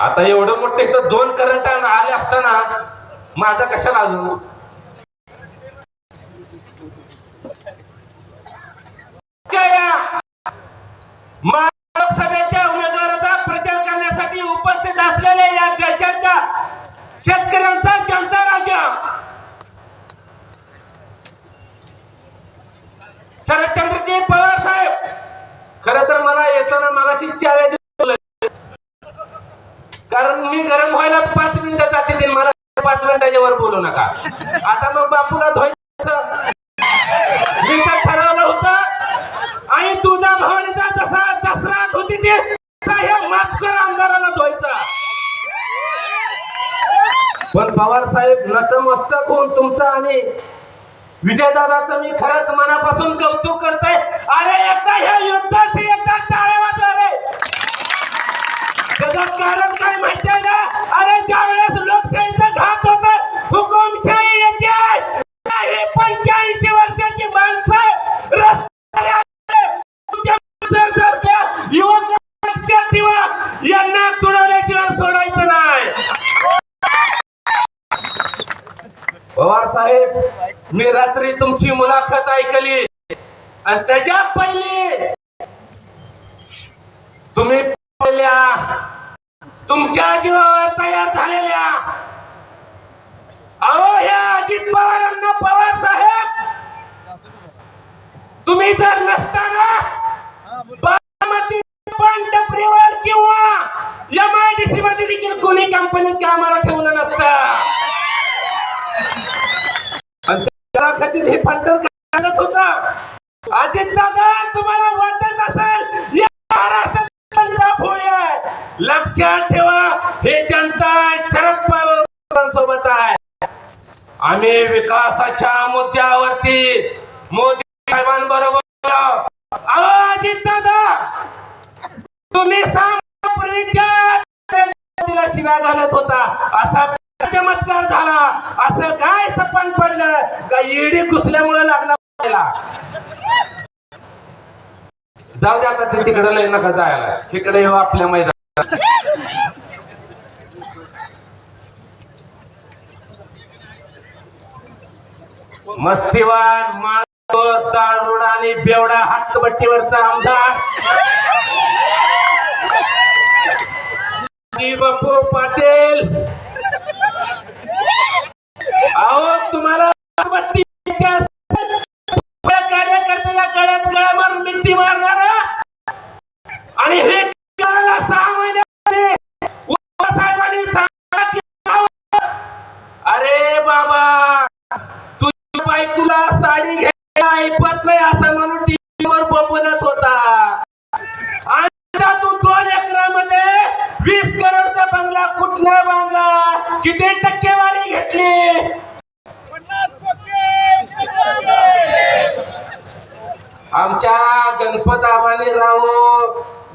आता एवढं मोठं इथं दोन करंट आले असताना माझा कशाला अजून? लोकसभेच्या उमेदवाराचा प्रचार करण्यासाठी उपस्थित असलेल्या या देशाच्या शेतकऱ्यांचा जनता राजा शरदचंद्रजी पवार साहेब खर तर मला येताना मगाशी चाव्या कारण मी गरम व्हायलाच पाच मिनिटं जाते ते. मला पाच मिनिटाच्या वर बोलू नका. आता मग बापूला धुवायचं. मी तर ठरवलं होतं आणि तुझा भवानीचा जसा दसरा होती ते माचकर आमदाराला धुवायचा. पण पवार साहेब नतमस्तक होऊन तुमचा आणि विजयदादाचं मी खरंच मनापासून कौतुक करतोय. अरे एकदा ह्या युद्धाशी एकदा टाळ्या वाजवा रे. त्याचं कारण काय माहितीये का? अरे ज्या वेळेस लोकशाहीचा घात होत हुकुमशाही येते. ही पंच्याऐंशी वर्षाची माणसं रस्त्यावर युवक लक्षात ठेवा यांना तुडवल्याशिवाय सोडायचं नाही. पवार साहेब मी रात्री तुमची मुलाखत ऐकली. आणि त्याच्या तुमच्या जीवावर तयार झालेल्या अहो ह्या अजित पवारांना पवार साहेब तुम्ही जर नसताना बारामती पंढरपूरवर किंवा सी मध्ये देखील कोणी कंपनीत कामाला ठेवलं नसतं. हे फंटर करत होता. लक्षात ठेवा हे जनता शरद पवार सोबत आहे. आम्ही विकासाच्या मुद्द्यावरती मोदी साहेबांबरोबर आवाज दादा तुम्ही पूर्वी तिला शिव्या घालत होता. असा चमत्कार झाला. असं काय सपन पडलं? का येडी घुसल्यामुळे लागला जाऊ दे आता ते तिकडे लय नका जायला. इकडे येऊ आपल्या मैदानात. मस्तीवान माधव दारुड आणि बेवडा हातबट्टीवरचा आमदार. श्री बापू पाटील. अहो तुम्हाला कार्यकर्त्याला कार्यकर्त्याच्या गळ्यात गळा मारून मिट्टी मारणार टीव्हीवर होता. आणि आता तू दोन एकरामध्ये वीस करोडचा बंगला कुठला बांधला किती टक्केवारी घेतली? आमच्या गणपत आबाने राव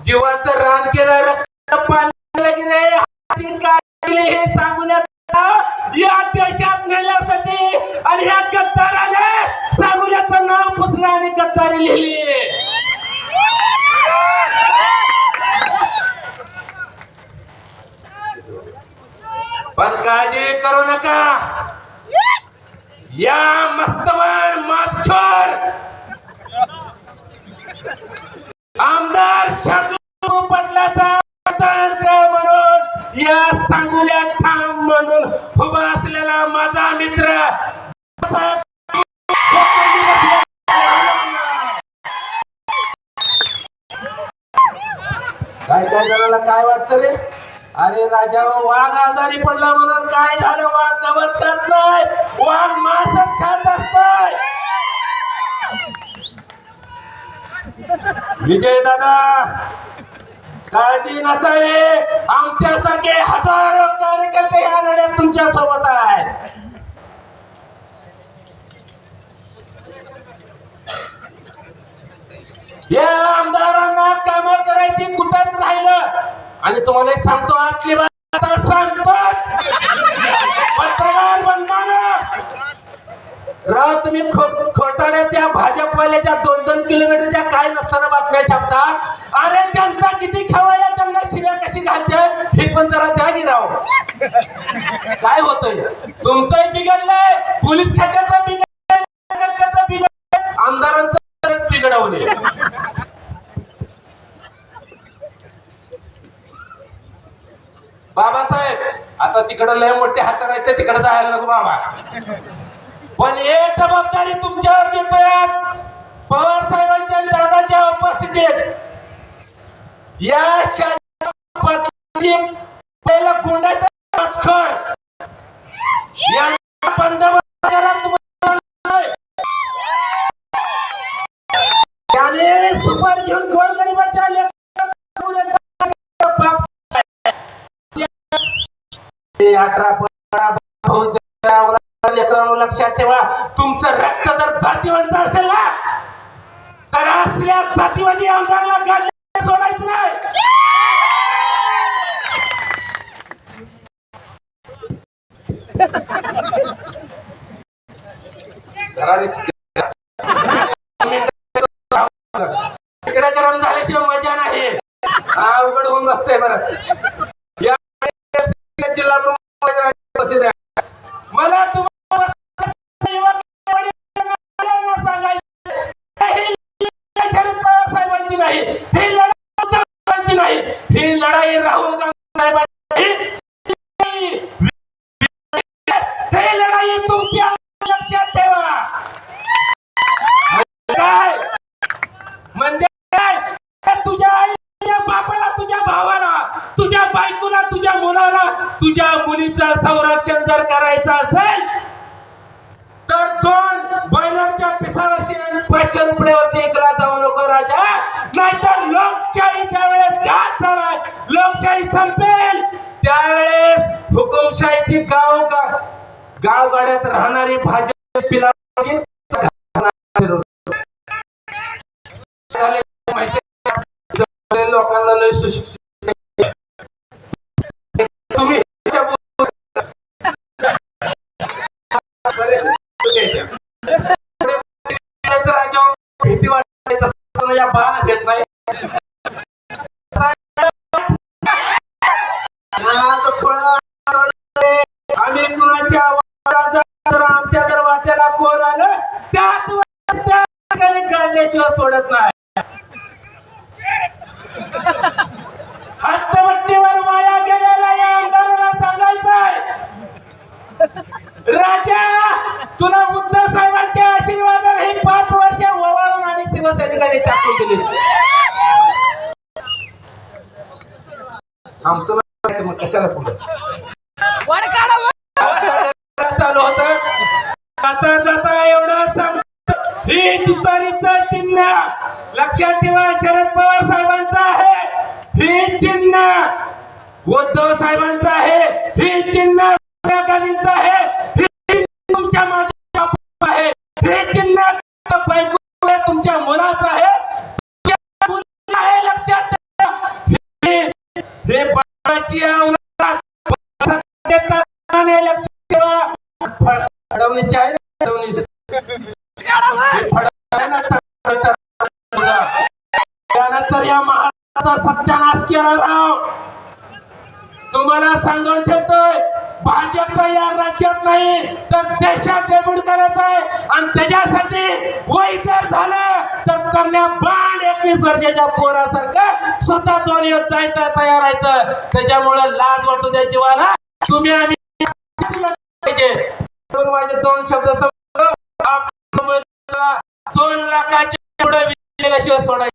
जीवाचं रान केलं रक्त पाणी काढली हे सांगून या देशात नेण्यासाठी आणि ह्या गद्दाराने सागुऱ्याचं नाव पुसणं आणि गद्दारी लिहिली. पण काळजी करू नका. या मस्तवान मास्टर आमदार शाजू पटलाचा म्हणून या सांगुल्या ठाम म्हणून उभा असलेला माझा मित्र काय काय जणाला काय वाटत रे? अरे राजा वाघ आजारी पडला म्हणून काय झालं? वाघ गवत खात नाही वाघ मासच खात असत विजय दादा काळजी नसावी. आमच्यासारखे हजारो कार्यकर्ते या लढ्यात तुमच्यासोबत आहेत. या आमदारांना काम करायची कुठंच राहिलं. आणि तुम्हाला सांगतो आतली आता सांगतोच. पत्रकार राव तुम्ही खो- खोटाड्या त्या भाजपवाल्याच्या दोन दोन किलोमीटरच्या काय नसताना बातम्या छापता? अरे जनता किती खेवायला त्यांना शिव्या कशी घालते? हे पण जरा द्या की राव. काय होतंय? तुमचंही बिघडलंय पोलीस खात्याचं बिघडलंय खात्याचं बिघडलंय आमदारांचं बिघडवले बाबासाहेब आता तिकडं लय मोठे हात आहेत तिकडे जायला नको बाबा. पण हे जबाबदारी तुमच्यावर देतोय. पवार साहेबांच्या दादाच्या उपस्थितीत. या शासनाची पहिला गुंडाचा राजखोर. त्याने सुपार घेऊन गोरगरिबाच्या लेकरांना लेकरांनो लक्षात ठेवा तुमचं रक्त जर जातीवंत असेल ना तर असल्या जातीवादी आमदारला गाडीला सोडायचं नाही. झाल्याशिवाय मजा नाही हा अवघड होऊन बरं या जिल्हा उपस्थित आहे. मला तुम्हाला ही लढाई शरद पवार साहेबांची नाही ही लढाई उद्धव साहेबांची नाही ही लढाई राहुल गांधी साहेबांची नाही. ही लढाई तुमच्या लक्षात ठेवा म्हणजे काय म्हणजे काय तुझ्या आई तुझ्या बापाला तुझ्या भावाला तुझ्या बायकोला तुझ्या मुलाला तुझ्या मुलीचं संरक्षण जर करायचं असेल तर दोन बॉयलरच्या पिसावरशी पाचशे रुपयावरती एकला जाऊ नको राजा. नाहीतर लोकशाही ज्या वेळेस घात झालाय लोकशाही संपेल. त्यावेळेस हुकुमशाहीची गाव गाव गावगाड्यात राहणारी भाजपला पिला लोकांना लय सुशिक्षित भीती वाटते तसं या बाण घेत नाही. आम्ही कुणाच्या वाटाचा आमच्या जर वाट्याला कोण आलं त्याच वेळेस त्या ठिकाणी काढल्याशिवाय सोडत नाही. हत्तवट्टीवर माया गेलेला या आमदाराला सांगायचंय. राजा शिवसैनिकांनी टाकून दिली. थांबतो मग कशाला पुढे चालू होत. आता जाता एवढं सांगतो. ही तुतारीचं चिन्ह. लक्षात ठेवा शरद पवार साहेबांचं आहे. ही चिन्ह. उद्धव साहेबांचं आहे. ही चिन्ह गांधींचं आहे. ही तुमच्या माझ्या आहे. हे चिन्ह तुमच्या मनात आहे लक्षात हे- हे बाळाची लक्षात ठेवा फड- फडवणीची आहे त्यानंतर या महाराजाचा सत्यानाश केला राव तुम्हाला सांगून ठेवतोय भाजपचा या राज्यात नाही तर देशात देबूड करायचं आहे. आणि त्याच्यासाठी वय जर झालं तर तरण्या बाण एकवीस वर्षाच्या पोरासारखं स्वतः दोन युद्धायचं तयार आहे त्याच्यामुळे लाज वाटू द्या जीवाला. तुम्ही आम्ही पाहिजे. माझे दोन शब्द समजतो. दोन लाखाच्या पुढे विजयाशिवाय सोडायचे